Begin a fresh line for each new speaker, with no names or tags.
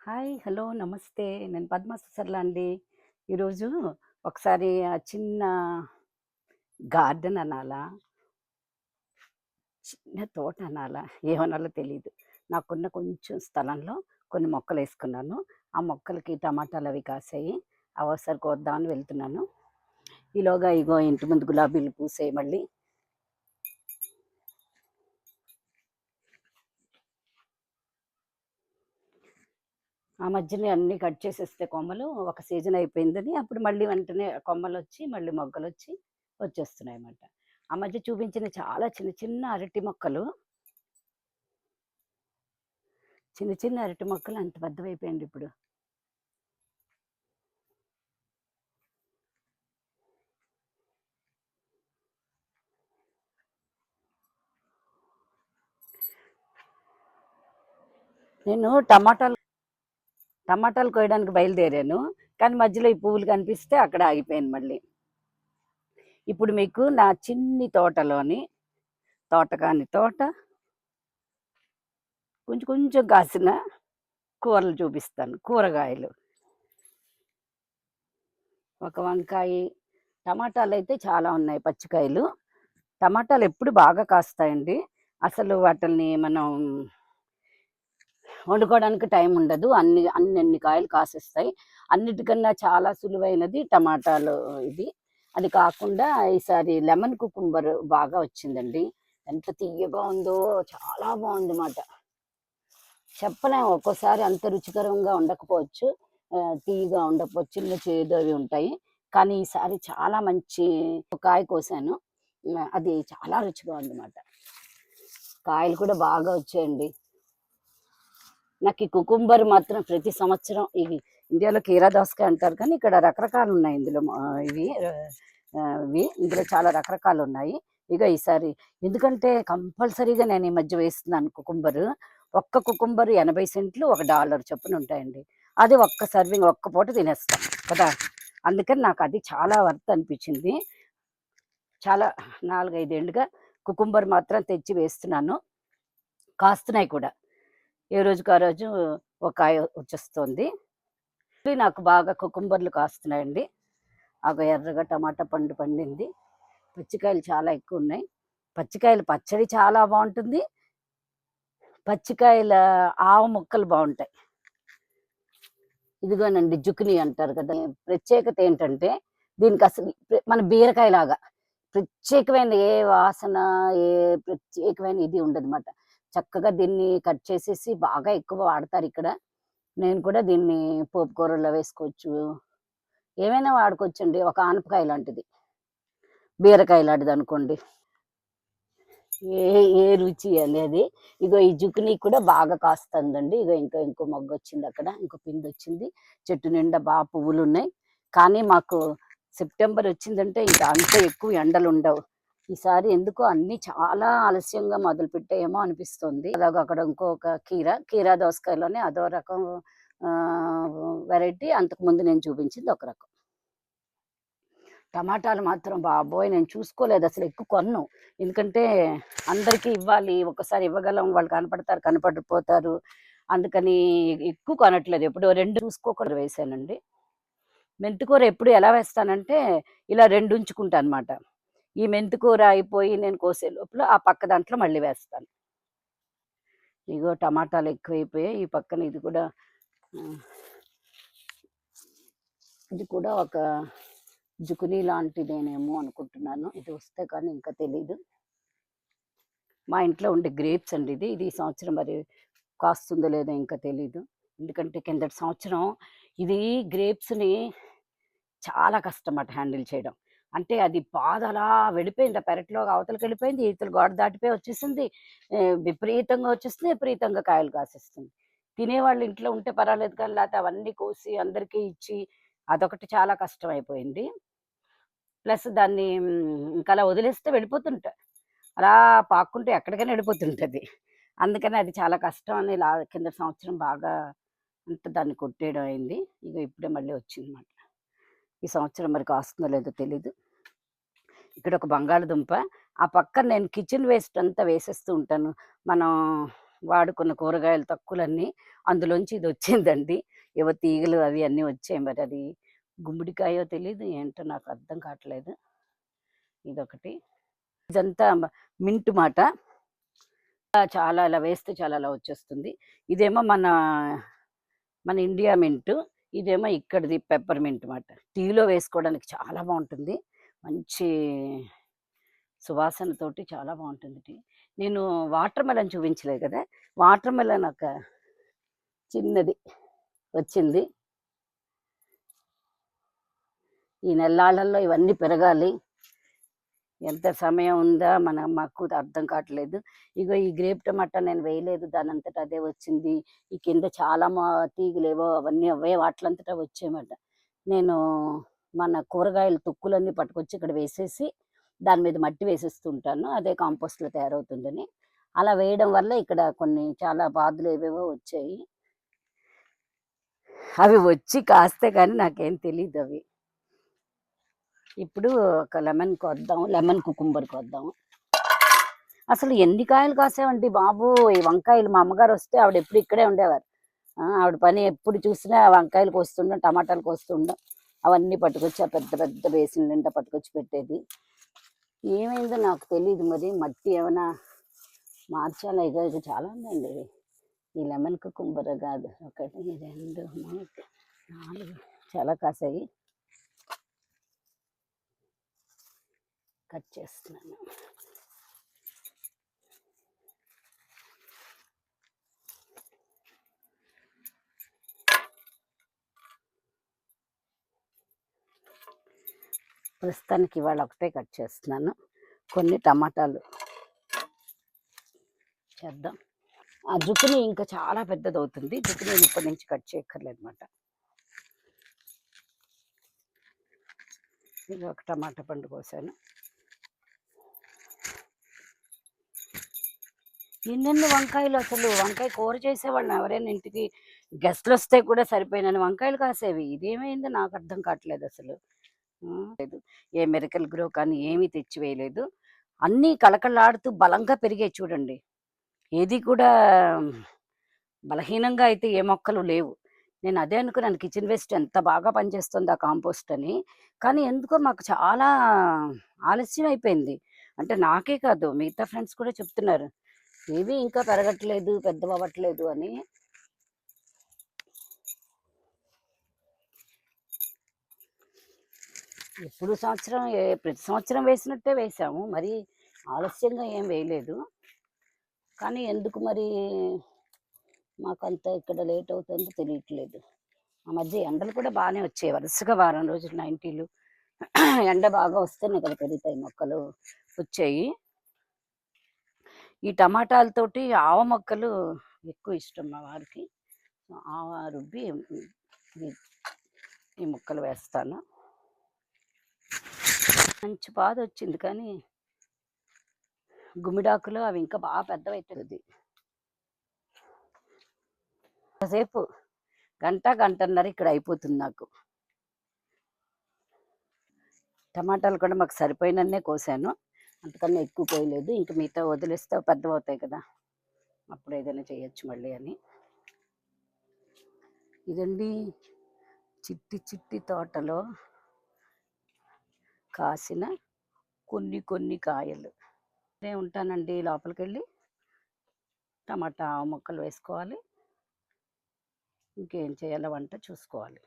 Hi hello నమస్తే. నేను పద్మ సుసర్లా అండి. ఈరోజు ఒకసారి ఆ చిన్న గార్డెన్ అనాలా? చిన్న తోట అనాలా? ఏమనాలో తెలియదు నాకున్న కొంచెం స్థలంలో కొన్ని మొక్కలు వేసుకున్నాను. ఆ మొక్కలకి టమాటాలు అవి కాసాయి. అవసరం కొద్దామని కోద్దామని వెళ్తున్నాను. ఈలోగా ఇగో ఇంటి ముందు గులాబీలు పూసాయి మళ్ళీ. ఆ మధ్యలో అన్ని కట్ చేసేస్తే కొమ్మలు ఒక సీజన్ అయిపోయిందని అప్పుడు మళ్ళీ వెంటనే కొమ్మలు వచ్చి మళ్ళీ మొగ్గలు వచ్చి వచ్చేస్తున్నాయి అన్నమాట ఆ మధ్య చూపించిన చాలా చిన్న చిన్న అరటి మొక్కలు. చిన్న చిన్న అరటి మొక్కలు అంత పెద్దవైపోయింది ఇప్పుడు. నేను టమాటాలు టమాటాలు కోయడానికి బయలుదేరాను కానీ మధ్యలో ఈ పువ్వులు కనిపిస్తే అక్కడ ఆగిపోయాను మళ్ళీ. ఇప్పుడు మీకు నా చిన్ని తోటలోని తోట కాని తోట కొంచెం కొంచెం కాసిన కూరలు చూపిస్తాను కూరగాయలు. ఒక వంకాయ టమాటాలు అయితే చాలా ఉన్నాయి పచ్చికాయలు. టమాటాలు ఎప్పుడు బాగా కాస్తాయండి. అసలు వాటిని మనం వండుకోవడానికి టైం ఉండదు. అన్ని అన్ని అన్ని కాయలు కాసేస్తాయి. అన్నిటికన్నా చాలా సులువైనది టమాటాలు ఇది. అది కాకుండా ఈసారి లెమన్ కుకుంబర్ బాగా వచ్చిందండి. ఎంత తీయగా ఉందో చాలా బాగుంది మాట. చెప్పలేం ఒక్కోసారి అంత రుచికరంగా ఉండకపోవచ్చు. తీయగా ఉండకపోవచ్చు చిన్న చేదు అవి ఉంటాయి. కానీ ఈసారి చాలా మంచి కాయ కోసాను. అది చాలా రుచిగా ఉందన్నమాట కాయలు కూడా బాగా వచ్చాయండి. నాకు ఈ కుకుంబర్ మాత్రం ప్రతి సంవత్సరం ఇవి ఇండియాలో కీరా దోసకాయ అంటారు కానీ ఇక్కడ రకరకాలు ఉన్నాయి ఇందులో ఇవి ఇవి. ఇందులో చాలా రకరకాలు ఉన్నాయి. ఇక ఈసారి ఎందుకంటే కంపల్సరీగా నేను ఈ మధ్య వేస్తున్నాను కుకుంబర్. ఒక్క కుకుంబర్ ఎనభై సెంట్లు ఒక డాలర్ చొప్పున ఉంటాయండి. అది ఒక్క సర్వింగ్ ఒక్క పూట తినేస్తాం కదా? అందుకని నాకు అది చాలా వర్త్ అనిపించింది. చాలా నాలుగైదేళ్ళుగా కుకుంబర్ మాత్రం తెచ్చి వేస్తున్నాను. కాస్తున్నాయి కూడా. ఏ రోజుకు ఆ రోజు ఒక కాయ వచ్చేస్తుంది. నాకు బాగా కుకుంబర్లు కాస్తున్నాయండి. ఆగ ఎర్రగా టమాటా పండు పండింది. పచ్చికాయలు చాలా ఎక్కువ ఉన్నాయి. పచ్చికాయలు పచ్చడి చాలా బాగుంటుంది. పచ్చికాయల ఆవ ముక్కలు బాగుంటాయి. ఇదిగోనండి జుక్ని అంటారు కదా. ప్రత్యేకత ఏంటంటే దీనికి అసలు మన బీరకాయ లాగా ప్రత్యేకమైన ఏ వాసన ఏ ప్రత్యేకమైన ఇది ఉండదు చక్కగా దీన్ని కట్ చేసేసి బాగా ఎక్కువ వాడతారు ఇక్కడ. నేను కూడా దీన్ని పోపు కూరల్లో వేసుకోవచ్చు. ఏమైనా వాడుకోవచ్చు అండి ఒక ఆనపకాయ లాంటిది. బీరకాయ లాంటిది అనుకోండి. ఏ ఏ రుచి అనేది ఇగో ఈ జుకుని కూడా బాగా కాస్తుందండి. ఇగో ఇంకా ఇంకో మొగ్గ వచ్చింది అక్కడ. ఇంకో పిండి వచ్చింది. చెట్టు నిండా బాగా పువ్వులు ఉన్నాయి కానీ మాకు సెప్టెంబర్ వచ్చిందంటే ఇంకా అంత ఎక్కువ ఎండలు ఉండవు. ఈసారి ఎందుకో అన్ని చాలా ఆలస్యంగా మొదలు పెట్టాయేమో అనిపిస్తుంది. అలాగ అక్కడ ఇంకొక కీర కీరా దోసకాయలోనే అదో రకం వెరైటీ అంతకుముందు నేను చూపించింది ఒక రకం. టమాటాలు మాత్రం బాబోయ్! నేను చూసుకోలేదు అసలు ఎక్కువ కొన్ను. ఎందుకంటే అందరికీ ఇవ్వాలి ఒకసారి ఇవ్వగలం వాళ్ళు కనపడతారు కనపడిపోతారు అందుకని ఎక్కువ కొనట్లేదు. ఎప్పుడు రెండు చూసుకోకుండా వేసానండి. మెంతికూర ఎప్పుడు ఎలా వేస్తానంటే ఇలా రెండు ఉంచుకుంటా అనమాట ఈ మెంతికూర అయిపోయి నేను కోసే లోపల ఆ పక్క దాంట్లో మళ్ళీ వేస్తాను. ఇగో టమాటాలు ఎక్కువైపోయాయి. ఈ పక్కన ఇది కూడా ఇది కూడా ఒక జుకునీ లాంటిదేనేమో అనుకుంటున్నాను. ఇది వస్తే కానీ ఇంకా తెలీదు. మా ఇంట్లో ఉండే గ్రేప్స్ అండి ఇది. ఇది ఈ సంవత్సరం మరి కాస్తుందో లేదో ఇంకా తెలీదు. ఎందుకంటే కిందటి సంవత్సరం ఇది గ్రేప్స్ని చాలా కష్టం అట హ్యాండిల్ చేయడం. అంటే అది పాద అలా వెళ్ళిపోయింది. ఆ పెరట్లో అవతలకి వెళ్ళిపోయింది. ఈతలు గోడ దాటిపోయి వచ్చేసింది. విపరీతంగా వచ్చేస్తుంది విపరీతంగా కాయలు కాసేస్తుంది తినేవాళ్ళు ఇంట్లో ఉంటే పర్వాలేదు కానీ లేకపోతే అవన్నీ కోసి అందరికీ ఇచ్చి అదొకటి చాలా కష్టం అయిపోయింది ప్లస్ దాన్ని ఇంకా అలా వదిలేస్తే వెళ్ళిపోతుంటా. అలా పాక్కుంటే ఎక్కడికైనా వెళ్ళిపోతుంటుంది. అందుకని అది చాలా కష్టం అని లా కింద సంవత్సరం బాగా అంత దాన్ని కొట్టేయడం అయింది. ఇక ఇప్పుడే మళ్ళీ వచ్చింది అన్నమాట ఈ సంవత్సరం మరి కాస్తుందో లేదో తెలీదు. ఇక్కడ ఒక బంగాళదుంప. ఆ పక్కన నేను కిచెన్ వేస్ట్ అంతా వేసేస్తూ ఉంటాను. మనం వాడుకున్న కూరగాయలు తక్కువలన్నీ అందులోంచి ఇది వచ్చిందండి. ఏవో తీగలు అవి అన్నీ వచ్చాయి. మరి అది గుమ్మడికాయో తెలియదు ఏంటో నాకు అర్థం కావట్లేదు. ఇదొకటి. ఇదంతా మింట్ మాట. చాలా అలా వేస్తే చాలా అలా వచ్చేస్తుంది. ఇదేమో మన మన ఇండియా మింటు. ఇదేమో ఇక్కడిది పెప్పర్ మింట్ మాట టీలో వేసుకోవడానికి చాలా బాగుంటుంది. మంచి సువాసనతోటి చాలా బాగుంటుంది టీ. నేను వాటర్ మెలన్ చూపించలేదు కదా? వాటర్ మెలన్ ఒక చిన్నది వచ్చింది. ఈ నెల్లాళ్ళల్లో ఇవన్నీ పెరగాలి. ఎంత సమయం ఉందా మన మాకు అర్థం కావట్లేదు. ఇగో ఈ గ్రేప్ టమాటా నేను వేయలేదు దాని అంతటా అదే వచ్చింది. ఈ కింద చాలా మా తీగలేవో అవన్నీ అవే వాటిలంతటా వచ్చాయమాట. నేను మన కూరగాయల తుక్కులన్నీ పట్టుకొచ్చి ఇక్కడ వేసేసి దాని మీద మట్టి వేసేస్తుంటాను అదే కాంపోస్ట్లో తయారవుతుందని. అలా వేయడం వల్ల ఇక్కడ కొన్ని చాలా బాధలు ఏవేవో వచ్చాయి. అవి వచ్చి కాస్తే కానీ నాకేం తెలియదు అవి. ఇప్పుడు ఒక లెమన్ కొద్దాం లెమన్ కుకుంబర్ కొద్దాం. అసలు ఎన్ని కాయలు కాసావండి బాబు? ఈ వంకాయలు మా అమ్మగారు వస్తే ఆవిడ ఎప్పుడు ఇక్కడే ఉండేవారు. ఆవిడ పని ఎప్పుడు చూసినా వంకాయలు కోస్తుండం టమాటాలు కోస్తుండం. అవన్నీ పట్టుకొచ్చి ఆ పెద్ద పెద్ద బేసిన్ నిండా పట్టుకొచ్చి పెట్టేది. ఏమైందో నాకు తెలియదు మరి. మట్టి ఏమైనా మార్చాలా? ఇక ఇక చాలా ఉందండి. ఈ లెమన్ కుకుంబర్ కాదు. ఒకటి రెండు మూడు నాలుగు. చాలా కాసాయి. కట్ చేస్తున్నాను. ప్రస్తుతానికి ఇవాళ ఒకటే కట్ చేస్తున్నాను. కొన్ని టమాటాలు చేద్దాం. ఆ జుక్కుని ఇంకా చాలా పెద్దది అవుతుంది జుక్కుని ఇప్పటి నుంచి కట్ చేయక్కర్లేదు అనమాట ఇది ఒక టమాటా పండు కోసాను. ఎన్నెన్ని వంకాయలు అసలు? వంకాయ కూర చేసేవాళ్ళని ఎవరైనా ఇంటికి. గెస్ట్లు వస్తే కూడా సరిపోయినాను వంకాయలు కాసేవి. ఇదేమైందో నాకు అర్థం కావట్లేదు అసలు. లేదు. ఏ మెరికల్ గ్రో కానీ ఏమీ తెచ్చి వేయలేదు అన్నీ కళకళలాడుతూ బలంగా పెరిగాయి చూడండి. ఏది కూడా బలహీనంగా అయితే ఏ మొక్కలు లేవు. నేను అదే అనుకున్నాను కిచెన్ వేస్ట్ ఎంత బాగా పనిచేస్తుంది ఆ కాంపోస్ట్ అని. కానీ ఎందుకో మాకు చాలా ఆలస్యం అయిపోయింది. అంటే నాకే కాదు మిగతా ఫ్రెండ్స్ కూడా చెప్తున్నారు. ఏవి ఇంకా పెరగట్లేదు పెద్ద అవ్వట్లేదు అని. ఎప్పుడు సంవత్సరం ప్రతి సంవత్సరం వేసినట్టే వేసాము. మరి ఆలస్యంగా ఏం వేయలేదు. కానీ ఎందుకు మరి మాకు అంత ఇక్కడ లేట్ అవుతుందో తెలియట్లేదు. ఆ మధ్య ఎండలు కూడా బాగానే వచ్చాయి. వరుసగా వారం రోజులు నైంటీలు ఎండ బాగా వస్తేనే కదా పెరుగుతాయి మొక్కలు వచ్చాయి. ఈ టమాటాలతోటి ఆవ మొక్కలు ఎక్కువ ఇష్టం మా వారికి. ఆవ రుబ్బి ఈ- మొక్కలు వేస్తాను. మంచి బాధ వచ్చింది కానీ గుమిడాకులు అవి ఇంకా బాగా పెద్దవైతుంది. కాసేపు గంట గంటన్నర ఇక్కడ అయిపోతుంది నాకు. టమాటాలు కూడా మాకు సరిపోయినన్నే కోసాను. అంతకన్నా ఎక్కువ పోయలేదు ఇంక మిగతా వదిలేస్తే పెద్ద అవుతాయి కదా. అప్పుడు ఏదైనా చేయొచ్చు మళ్ళీ అని. ఇదండి చిట్టి చిట్టి తోటలో కాసిన కొన్ని కొన్ని కాయలు. నేను ఉంటానండి లోపలికి వెళ్ళి టమాటా మొక్కలు వేసుకోవాలి. ఇంకేం చేయాలో వంట చూసుకోవాలి.